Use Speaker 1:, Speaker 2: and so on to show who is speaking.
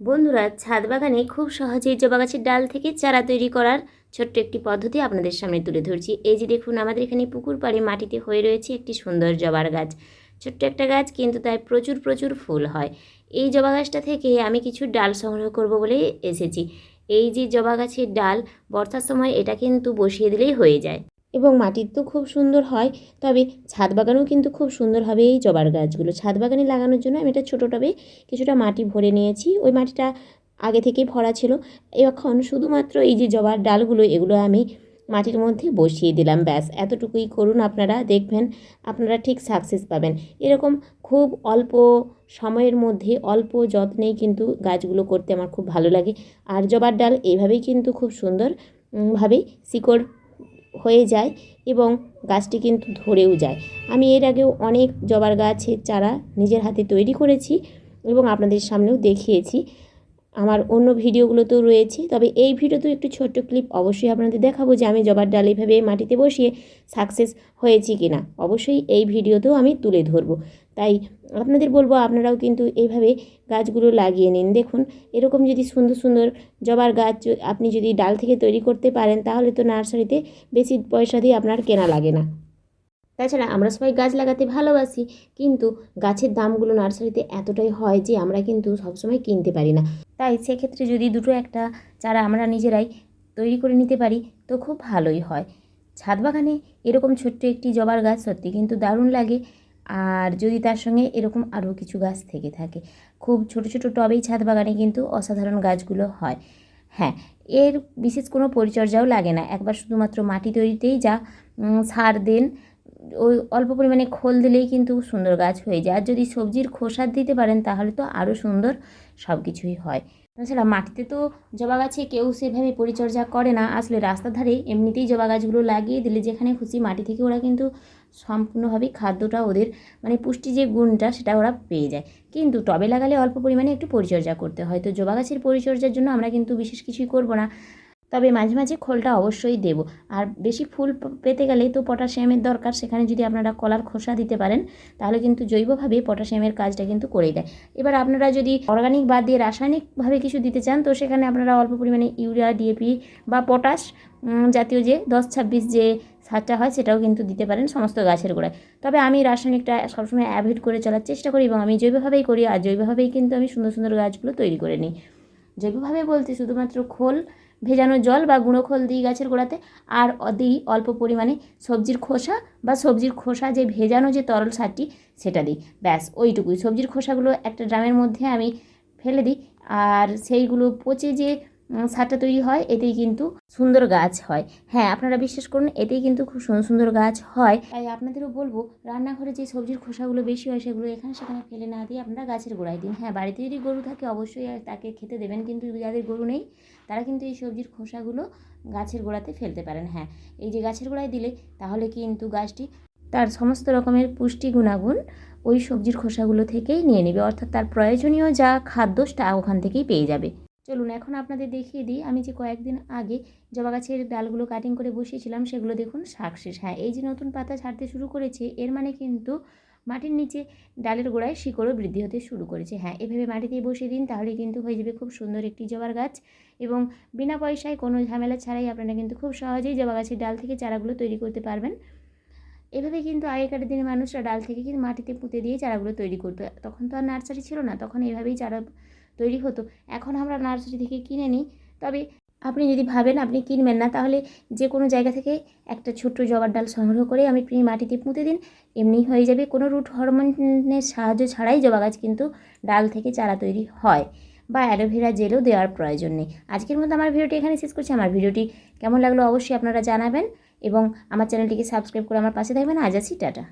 Speaker 1: বন্ধুরা, ছাদ বাগানে খুব সহজেই জবা গাছের ডাল থেকে চারা তৈরি করার ছোট্ট একটি পদ্ধতি আপনাদের সামনে তুলে ধরছি। এই যে দেখুন, আমাদের এখানে পুকুর পাড়ে মাটিতে হয়ে রয়েছে একটি সুন্দর জবার গাছ। ছোট্ট একটা গাছ, কিন্তু তাই প্রচুর প্রচুর ফুল হয়। এই জবা গাছটা থেকে আমি কিছু ডাল সংগ্রহ করব বলে এসেছি। এই যে জবা গাছের ডাল, বর্ষার সময় এটা কিন্তু বসিয়ে দিলেই হয়ে যায়। এবং মাটির তো খুব সুন্দর হয় তবে ছাদ বাগানেও কিন্তু খুব সুন্দর হবে এই জবার গাছগুলো। ছাদ বাগানে লাগানোর জন্য আমি একটা ছোটো টবে কিছুটা মাটি ভরে নিয়েছি ওই মাটিটা আগে থেকেই ভরা ছিল। এখন শুধুমাত্র এই যে জবার ডালগুলো এগুলো আমি মাটির মধ্যে বসিয়ে দিলাম ব্যাস। এতটুকুই করুন আপনারা দেখবেন আপনারা ঠিক সাকসেস পাবেন। এরকম খুব অল্প সময়ের মধ্যে অল্প যত্নেই কিন্তু গাছগুলো করতে আমার খুব ভালো লাগে। আর জবার ডাল এইভাবেই কিন্তু খুব সুন্দর উম, শিকড় হয়ে যায় এবং গাছটি কিন্তু ধরেও যায়। আমি এর আগেও অনেক জবার গাছের চারা নিজের হাতে তৈরি করেছি এবং আপনাদের সামনেও দেখিয়েছি। আমার অন্য ভিডিওগুলোতেও রয়েছে। তবে এই ভিডিওতেও একটু ছোট্ট ক্লিপ অবশ্যই আপনাদের দেখাবো যে আমি জবার ডাল এইভাবে মাটিতে বসিয়ে সাকসেস হয়েছি কি না অবশ্যই এই ভিডিওতেও আমি তুলে ধরবো। তাই আপনাদের বলব, আপনারাও কিন্তু এইভাবে গাছগুলো লাগিয়ে নিন। দেখুন, এরকম যদি সুন্দর সুন্দর জবার গাছ আপনি যদি ডাল থেকে তৈরি করতে পারেন, তাহলে তো নার্সারিতে বেশি পয়সা দিয়ে আপনার কেনা লাগে না। তাছাড়া আমরা সবাই গাছ লাগাতে ভালোবাসি, কিন্তু গাছের দামগুলো নার্সারিতে এতটাই হয় যে আমরা কিন্তু সবসময় কিনতে পারি না। তাই সেক্ষেত্রে যদি দুটো একটা চারা আমরা নিজেরাই তৈরি করে নিতে পারি, তো খুব ভালোই হয়। ছাদ বাগানে এরকম ছোট্ট একটি জবার গাছ সত্যি কিন্তু দারুণ লাগে, আর যদি তার সঙ্গে এরকম আরও কিছু গাছ থেকে থাকে। খুব ছোট ছোট টবেই ছাদ বাগানে কিন্তু অসাধারণ গাছগুলো হয়। হ্যাঁ এর বিশেষ কোনো পরিচর্যাও লাগে না। একবার শুধুমাত্র মাটি তৈরিতেই যা সার দেন ওই অল্প পরিমাণে খোল দিলেই কিন্তু সুন্দর গাছ হয়ে যায়। আর যদি সবজির খোসা দিতে পারেন, তাহলে তো আরও সুন্দর সব কিছুই হয়। তাছাড়া মাটিতে তো জবা গাছে কেউ সেভাবে পরিচর্যা করে না। আসলে রাস্তার ধারে এমনিতেই জবা গাছগুলো লাগিয়ে দিলে যেখানে খুশি মাটি থেকে ওরা কিন্তু সম্পূর্ণভাবে খাদ্যটা ওদের মানে পুষ্টি যে গুণটা, সেটা ওরা পেয়ে যায়। কিন্তু টবে লাগালে অল্প পরিমাণে একটু পরিচর্যা করতে হয়। তো জবা গাছের পরিচর্যার জন্য আমরা কিন্তু বিশেষ কিছুই করব না। তবে মাঝে মাঝে খোলটা অবশ্যই দেব। আর বেশি ফুল পেতে গেলে তো পটাশিয়ামের দরকার, সেখানে যদি আপনারা কলার খোসা দিতে পারেন, তাহলে কিন্তু জৈবভাবে পটাশিয়ামের কাজটা কিন্তু করেই দেয়। এবার আপনারা যদি অর্গানিক বাদ দিয়ে রাসায়নিকভাবে কিছু দিতে চান, তো সেখানে আপনারা অল্প পরিমাণে ইউরিয়া, ডিএপি বা পটাশ জাতীয় যে দশ ছাব্বিশ যে সারটা হয়, সেটাও কিন্তু দিতে পারেন সমস্ত গাছের গোড়ায়। তবে আমি রাসায়নিকটা সবসময় অ্যাভয়েড করে চলার চেষ্টা করি এবং আমি জৈবভাবেই করি, আর জৈবভাবেই কিন্তু আমি সুন্দর সুন্দর গাছগুলো তৈরি করে নিই। জৈবভাবে বলতে শুধুমাত্র খোল, ভেজানো জল বা গুঁড়ো খোল দিই গাছের গোড়াতে, আর দিই অল্প পরিমাণে সবজির খোসা বা সবজির খোসা যে ভেজানো যে তরল সারটি, সেটা দিই। ব্যাস, ওইটুকুই। সবজির খোসাগুলো একটা ড্রামের মধ্যে আমি ফেলে দিই, আর সেইগুলো পচে যে সারটা তৈরি হয়, এতেই কিন্তু সুন্দর গাছ হয়। হ্যাঁ আপনারা বিশ্বাস করুন, এতেই কিন্তু খুব সুন্দর সুন্দর গাছ হয়। তাই আপনাদেরও বলব, রান্নাঘরে যে সবজির খোসাগুলো বেশি হয়, সেগুলো এখানে সেখানে ফেলে না দিয়ে আপনারা গাছের গোড়ায় দিন। হ্যাঁ বাড়িতে যদি গরু থাকে, অবশ্যই তাকে খেতে দেবেন, কিন্তু যাদের গরু নেই, তারা কিন্তু এই সবজির খোসাগুলো গাছের গোড়াতে ফেলতে পারেন। হ্যাঁ এই যে গাছের গোড়ায় দিলে, তাহলে কিন্তু গাছটি তার সমস্ত রকমের পুষ্টি গুণাগুণ ওই সবজির খোসাগুলো থেকেই নিয়ে নেবে। অর্থাৎ তার প্রয়োজনীয় যা খাদ্য তা ওখান থেকেই পেয়ে যাবে। চলুন, এখন আপনাদের দেখিয়ে দিই। আমি যে কয়েকদিন আগে জবা গাছের ডালগুলো কাটিং করে বসিয়েছিলাম, সেগুলো দেখুন সাকসেস হ্যাঁ এই যে নতুন পাতা ছাড়তে শুরু করেছে, এর মানে কিন্তু মাটির নিচে ডালের গোড়ায় শিকড়ও বৃদ্ধি হতে শুরু করেছে। হ্যাঁ এভাবে মাটিতে বসিয়ে দিন তাহলে কিন্তু হয়ে যাবে খুব সুন্দর একটি জবার গাছ। এবং বিনা পয়সায় কোনো ঝামেলা ছাড়াই আপনারা কিন্তু খুব সহজেই জবা গাছের ডাল থেকে চারাগুলো তৈরি করতে পারবেন। এভাবে কিন্তু আগেকার দিনে মানুষরা ডাল থেকে কিন্তু মাটিতে পুঁতে দিয়ে চারাগুলো তৈরি করতো। তখন তো আর নার্সারি ছিল না, তখন এভাবেই চারা তৈরি হতো। এখন আমরা নার্সারি থেকে কিনে নিই। তবে আপনি যদি ভাবেন আপনি কিনবেন না, তাহলে যে কোনো জায়গা থেকে একটা ছোট্ট জবার ডাল সংগ্রহ করে আমি আপনি মাটিতে পুঁতে দিন। এমনি হয়ে যাবে কোনো রুট হরমোনের সাহায্য ছাড়াই জবা গাছ কিন্তু ডাল থেকে চারা তৈরি হয় বা অ্যালোভেরা জেলও দেওয়ার প্রয়োজন নেই। আজকের মতো আমার ভিডিওটি এখানে শেষ করছি। আমার ভিডিওটি কেমন লাগল অবশ্যই আপনারা জানাবেন এবং আমার চ্যানেলটিকে সাবস্ক্রাইব করে আমার পাশে থাকবেন। আজ আসি, টাটা।